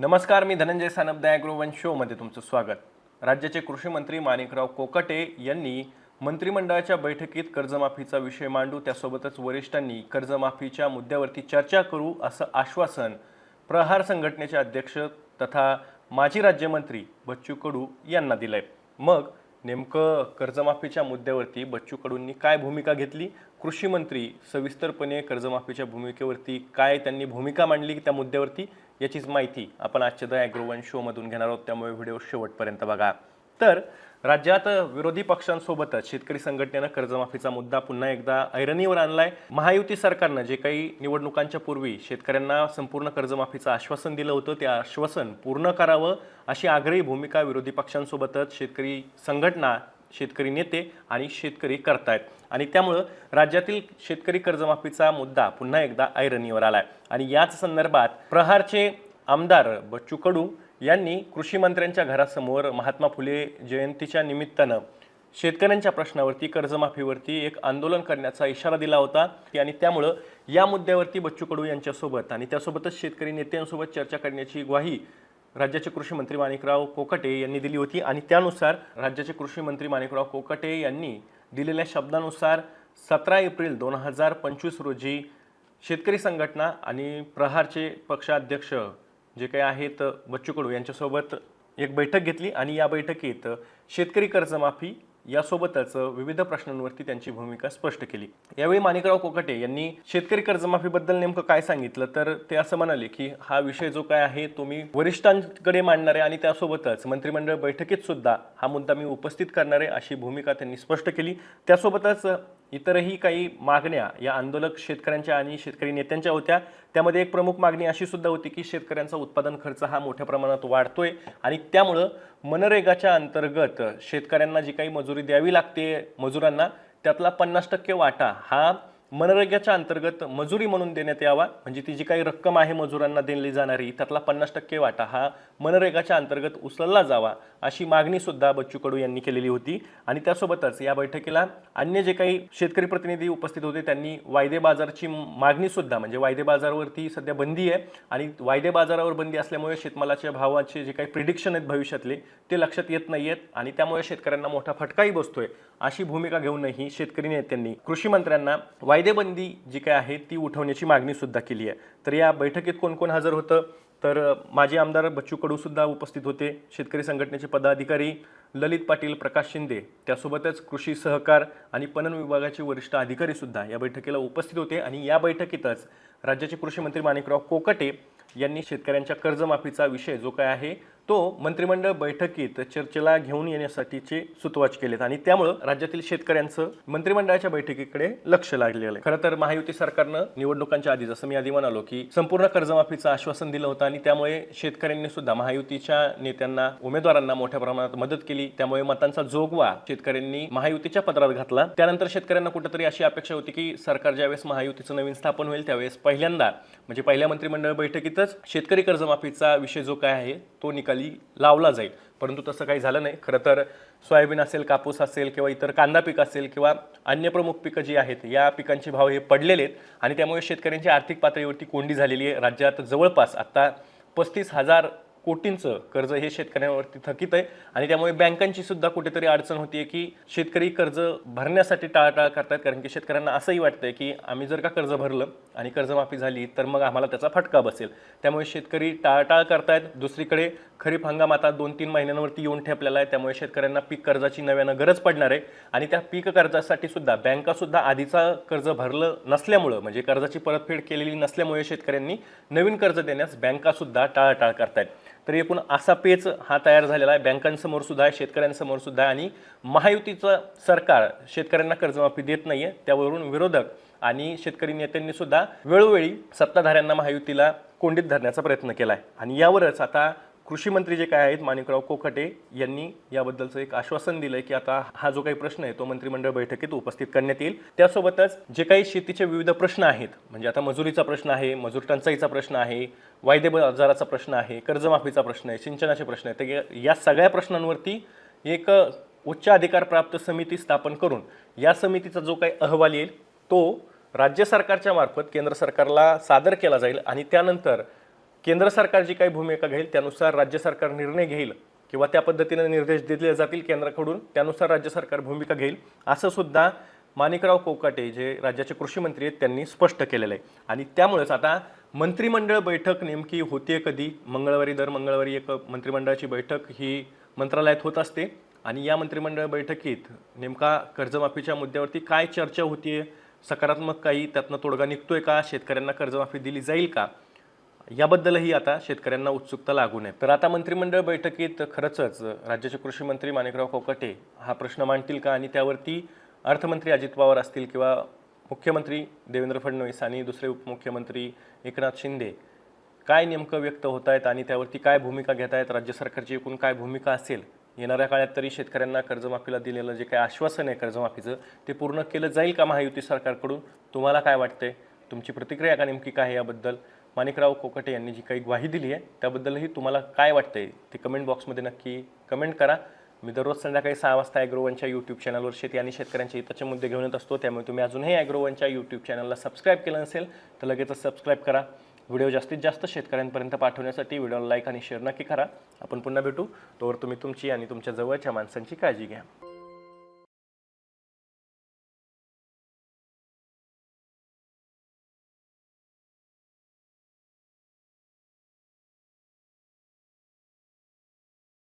नमस्कार मी धनंजय सानप ॲग्रोवन शोमध्ये तुमचं स्वागत. राज्याचे कृषी मंत्री माणिकराव कोकटे यांनी मंत्रिमंडळाच्या बैठकीत कर्जमाफीचा विषय मांडू त्यासोबतच वरिष्ठांनी कर्जमाफीच्या मुद्द्यावरती चर्चा करू असं आश्वासन प्रहार संघटनेचे अध्यक्ष तथा माजी राज्यमंत्री बच्चू कडू यांना दिलंय. मग नेमकं कर्जमाफीच्या मुद्द्यावरती बच्चू कडूंनी काय भूमिका घेतली? कृषी मंत्री सविस्तरपणे कर्जमाफीच्या भूमिकेवरती काय त्यांनी भूमिका मांडली त्या मुद्द्यावरती याचीच माहिती आपण आजच्या द ॲग्रोवन शोमधून घेणार आहोत. त्यामुळे व्हिडिओ शेवटपर्यंत बघा. तर राज्यात विरोधी पक्षांसोबतच शेतकरी संघटनेनं कर्जमाफीचा मुद्दा पुन्हा एकदा ऐरणीवर आणलाय. महायुती सरकारनं जे काही निवडणुकांच्या पूर्वी शेतकऱ्यांना संपूर्ण कर्जमाफीचं आश्वासन दिलं होतं ते आश्वासन पूर्ण करावं अशी आग्रही भूमिका विरोधी पक्षांसोबतच शेतकरी संघटना शेतकरी नेते आणि शेतकरी करतायत. आणि त्यामुळं राज्यातील शेतकरी कर्जमाफीचा मुद्दा पुन्हा एकदा ऐरणीवर आलाय. आणि याच संदर्भात प्रहारचे आमदार बच्चू कडू यांनी कृषी मंत्र्यांच्या घरासमोर महात्मा फुले जयंतीच्या निमित्तानं शेतकऱ्यांच्या प्रश्नावरती कर्जमाफीवरती एक आंदोलन करण्याचा इशारा दिला होता. आणि त्यामुळं या मुद्द्यावरती बच्चू कडू यांच्यासोबत आणि त्यासोबतच शेतकरी नेत्यांसोबत चर्चा करण्याची ग्वाही राज्याचे कृषी मंत्री माणिकराव कोकटे यांनी दिली होती. आणि त्यानुसार राज्याचे कृषी मंत्री माणिकराव कोकटे यांनी दिलेल्या शब्दानुसार सतरा एप्रिल दोन हजार पंचवीस रोजी शेतकरी संघटना आणि प्रहारचे पक्षाध्यक्ष जे काही आहेत बच्चू कडू यांच्यासोबत एक बैठक घेतली आणि या बैठकीत शेतकरी कर्जमाफी यासोबतच विविध प्रश्नांवरती त्यांची भूमिका स्पष्ट केली. यावेळी माणिकराव कोकाटे यांनी शेतकरी कर्जमाफीबद्दल नेमकं काय सांगितलं? तर ते असं म्हणाले की हा विषय जो काय आहे तो मी वरिष्ठांकडे मांडणार आहे आणि त्यासोबतच मंत्रिमंडळ बैठकीत सुद्धा हा मुद्दा मी उपस्थित करणार आहे अशी भूमिका त्यांनी स्पष्ट केली. त्यासोबतच इतरही काही मागण्या या आंदोलक शेतकऱ्यांच्या आणि शेतकरी नेत्यांच्या होत्या. त्यामध्ये एक प्रमुख मागणी अशी सुद्धा होती की शेतकऱ्यांचा उत्पादन खर्च हा मोठ्या प्रमाणात वाढतोय आणि त्यामुळं मनरेगाच्या अंतर्गत शेतकऱ्यांना जी काही मजुरी द्यावी लागते मजुरांना त्यातला पन्नास टक्के वाटा हा मनरेगाच्या अंतर्गत मजुरी म्हणून देण्यात यावा. म्हणजे ती जी काही रक्कम आहे मजुरांना दिली जाणारी त्यातला पन्नास टक्के वाटा हा मनरेगाच्या अंतर्गत उचलला जावा अशी मागणी सुद्धा बच्चू कडू यांनी केलेली होती. आणि त्यासोबतच या बैठकीला अन्य जे काही शेतकरी प्रतिनिधी उपस्थित होते त्यांनी वायदे बाजारची मागणी सुद्धा म्हणजे वायदे बाजारावरती सध्या बंदी आहे. आणि वायदे बाजारावर बंदी असल्यामुळे शेतमालाच्या भावाचे जे काही प्रिडिक्शन आहेत भविष्यातले ते लक्षात येत नाही आहेत आणि त्यामुळे शेतकऱ्यांना मोठा फटकाही बसतोय अशी भूमिका घेऊनही शेतकरी नेत्यांनी कृषी मंत्र्यांना कायदेबंदी जी काय आहे ती उठवण्याची मागणीसुद्धा केली आहे. तर या बैठकीत कोण कोण हजर होतं? तर माजी आमदार बच्चू कडूसुद्धा उपस्थित होते. शेतकरी संघटनेचे पदाधिकारी ललित पाटील प्रकाश शिंदे त्यासोबतच कृषी सहकार आणि पणन विभागाचे वरिष्ठ अधिकारीसुद्धा या बैठकीला उपस्थित होते. आणि या बैठकीतच राज्याचे कृषी मंत्री माणिकराव कोकटे यांनी शेतकऱ्यांच्या कर्जमाफीचा विषय जो काय आहे तो मंत्रिमंडळ बैठकीत चर्चेला घेऊन येण्यासाठीचे सुतवाच केलेत आणि त्यामुळं राज्यातील शेतकऱ्यांचं मंत्रिमंडळाच्या बैठकीकडे लक्ष लागलेलं आहे. खरं तर महायुती सरकारनं निवडणुकांच्या आधी जसं मी आधी म्हणालो की संपूर्ण कर्जमाफीचं आश्वासन दिलं होतं आणि त्यामुळे शेतकऱ्यांनी सुद्धा महायुतीच्या नेत्यांना उमेदवारांना मोठ्या प्रमाणात मदत केली. त्यामुळे मतांचा जोगवा शेतकऱ्यांनी महायुतीच्या पत्रात घातला. त्यानंतर शेतकऱ्यांना कुठेतरी अशी अपेक्षा होती की सरकार ज्यावेळेस महायुतीचं नवीन स्थापन होईल त्यावेळेस पहिल्यांदा म्हणजे पहिल्या मंत्रिमंडळ बैठकीतच शेतकरी कर्जमाफीचा विषय जो काय आहे तो निकाल लावला जाईल. परंतु तसं काही झालं नाही. खरं तर सोयाबीन असेल कापूस असेल किंवा इतर कांदा पीक असेल किंवा अन्य प्रमुख पिकं जी आहेत या पिकांचे भाव हे पडलेले आहेत आणि त्यामुळे शेतकऱ्यांची आर्थिक पातळीवरती कोंडी झालेली आहे. राज्यात जवळपास आत्ता पस्तीस हजार कोटींचं कर्ज हे शेतकऱ्यांवरती थकीत आहे. आणि त्यामुळे बँकांची सुद्धा कुठेतरी अडचण होती की शेतकरी कर्ज भरण्यासाठी टाळाटाळ करतात कारण की शेतकऱ्यांना असंही वाटतंय की आम्ही जर का कर्ज भरलं आणि कर्जमाफी झाली तर मग आम्हाला त्याचा फटका बसेल. त्यामुळे शेतकरी टाळाटाळ करतायत. दुसरीकडे खरीप हंगाम आता दोन तीन महिन्यांवरती येऊन ठेपलेला आहे. त्यामुळे शेतकऱ्यांना पीक कर्जाची नव्यानं गरज पडणार आहे. आणि त्या पीक कर्जासाठी सुद्धा बँकासुद्धा आधीचा कर्ज भरलं नसल्यामुळं म्हणजे कर्जाची परतफेड केलेली नसल्यामुळे शेतकऱ्यांनी नवीन कर्ज देण्यास बँकासुद्धा टाळाटाळ करतायत. तर एकूण असा पेच हा तयार झालेला आहे. बँकांसमोर सुद्धा आहे शेतकऱ्यांसमोर सुद्धा आहे आणि महायुतीचं सरकार शेतकऱ्यांना कर्जमाफी देत नाहीये. त्यावरून विरोधक आणि शेतकरी नेत्यांनी सुद्धा वेळोवेळी सत्ताधाऱ्यांना महायुतीला कोंडीत धरण्याचा प्रयत्न केला आहे आणि यावरच आता कृषी मंत्री जे काय आहेत माणिकराव कोकाटे यांनी याबद्दलचं एक आश्वासन दिलंय की आता हा जो काही प्रश्न आहे तो मंत्रिमंडळ बैठकीत उपस्थित करण्यात येईल. त्यासोबतच जे काही शेतीचे विविध प्रश्न आहेत म्हणजे आता मजुरीचा प्रश्न आहे मजूर टंचाईचा प्रश्न आहे वायदे बाजाराचा प्रश्न आहे कर्जमाफीचा प्रश्न आहे सिंचनाचे प्रश्न आहे तर या- या सगळ्या प्रश्नांवरती एक उच्च अधिकार प्राप्त समिती स्थापन करून या समितीचा जो काही अहवाल येईल तो राज्य सरकारच्या मार्फत केंद्र सरकारला सादर केला जाईल आणि त्यानंतर केंद्र सरकार जी काही भूमिका घेईल त्यानुसार राज्य सरकार निर्णय घेईल किंवा त्या पद्धतीने निर्देश दिले जातील केंद्राकडून त्यानुसार राज्य सरकार भूमिका घेईल असं सुद्धा माणिकराव कोकाटे जे राज्याचे कृषी मंत्री आहेत त्यांनी स्पष्ट केलेलं आहे. आणि त्यामुळेच आता मंत्रिमंडळ बैठक नेमकी होतीये कधी? मंगळवारी दर मंगळवारी एक मंत्रिमंडळाची बैठक ही मंत्रालयात होत असते. आणि या मंत्रिमंडळ बैठकीत नेमका कर्जमाफीच्या मुद्द्यावरती काय चर्चा होतीये? सकारात्मक काही त्यातनं तोडगा निघतोय का? शेतकऱ्यांना कर्जमाफी दिली जाईल का? याबद्दलही आता शेतकऱ्यांना उत्सुकता लागून आहे तर आता मंत्रिमंडळ बैठकीत खरंच राज्याचे कृषी मंत्री माणिकराव कोकटे हा प्रश्न मांडतील का? आणि त्यावरती अर्थमंत्री अजित पवार असतील किंवा मुख्यमंत्री देवेंद्र फडणवीस आणि दुसरे उपमुख्यमंत्री एकनाथ शिंदे काय नेमकं व्यक्त होत आहेत आणि त्यावरती काय भूमिका घेत आहेत राज्य सरकारची एकूण काय भूमिका असेल? येणाऱ्या काळात तरी शेतकऱ्यांना कर्जमाफीला दिलेलं जे काही आश्वासन आहे कर्जमाफीचं ते पूर्ण केलं जाईल का महायुती सरकारकडून? तुम्हाला काय वाटतंय? तुमची प्रतिक्रिया का नेमकी काय याबद्दल? माणिकराव कोकटे यांनी जी काही ग्वाही दिली आहे त्याबद्दलही तुम्हाला काय वाटतंय? ते कमेंट बॉक्समध्ये नक्की कमेंट करा. मी दररोज संध्याकाळी सहा वाजता ॲग्रोवनच्या यूट्यूब चॅनलवर शेती आणि शेतकऱ्यांच्या हिताचे मुद्दे घेऊन येत असतो. त्यामुळे तुम्ही अजूनही ॲग्रोवनच्या यूट्यूब चॅनलला सबस्क्राईब केलं नसेल तर लगेचच सबस्क्राईब करा. व्हिडिओ जास्तीत जास्त शेतकऱ्यांपर्यंत पाठवण्यासाठी व्हिडिओला लाईक आणि शेअर नक्की करा. आपण पुन्हा भेटू. तोवर तुम्ही तुमची आणि तुमच्या जवळच्या माणसांची काळजी घ्या.